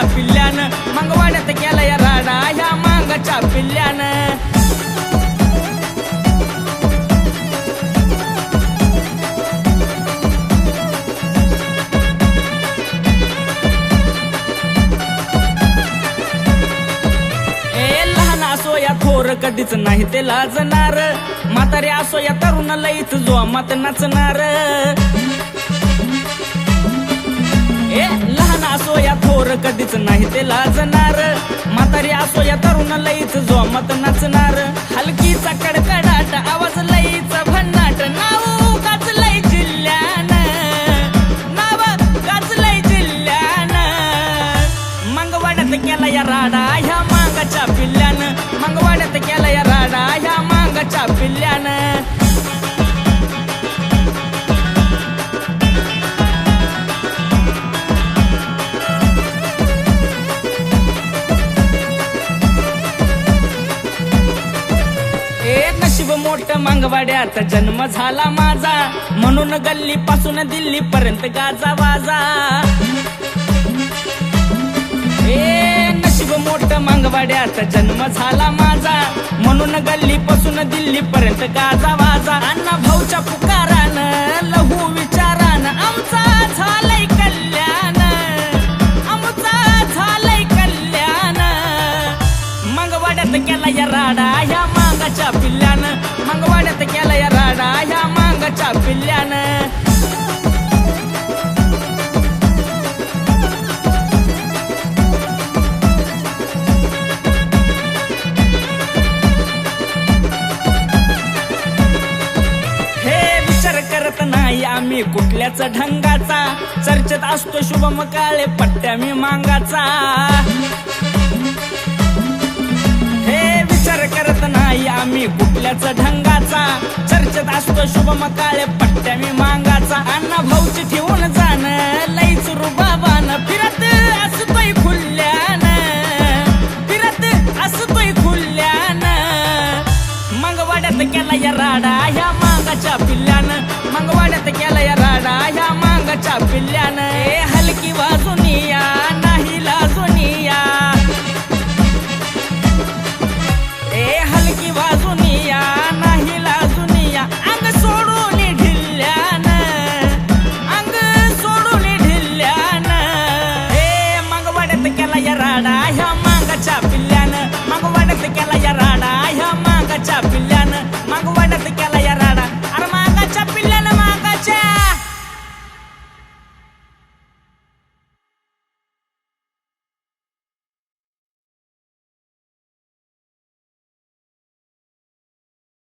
मांगाच्या पिल्ल्यानं मग वाड्यात केला या राडा ह्या मांगाच्या पिल्ल्यानं कधीच नाही ते लाजणार. म्हातारे असो या तरुण लईच जो मत नाचणार. ए लहान असो या पोर कधीच नाही ते लाजणार. म्हातारी असो या तरुण लईच जो मत नाचणार. हलकीचा कडकडाट आवाज लईच भन्नाट. नाव गाजलंय जिल्ह्यान. नाव गाजलंय जिल्ह्यानं. मंगवाड्यात केला या राडा ह्या मांगाच्या पिल्ल्यानं. मंगवाड्यात केला या राडा ह्या मांगाच्या पिल्ल्यानं. नशीब मोठ मांगवाड्यात. जन्म झाला माझा. म्हणून गल्ली पासून दिल्ली पर्यंत गाजा वाजा. हे नशीब मोठ मांगवाड्यात. जन्म झाला माझा. म्हणून गल्ली पासून दिल्ली पर्यंत गाजा वाजा. अण्णा भाऊच्या पुकारानं लहू विचारानं आमचा झालंय कल्याण. आमचा झालंय कल्याण. मंगवाड्यात केला या राडा ह्या मांगाच्या पिल्ल्यानं. मंगवाड्यात केला या राडा ह्या मांगाच्या पिल्ल्यानं. हे करत नाही आम्ही कुठल्याच ढंगाचा. चर्चेत असतो शुभम काळे पट्ट्या मी मांगाचा. आम्ही कुठल्याच ढंगाचा. चर्चेत असतो शुभम काळे पट्ट्या मी मांग राडा ह्या मांगाच्या पिल्ल्यानं मागवाड्यात केला या राडा ह्या मांगाच्या पिल्ल्या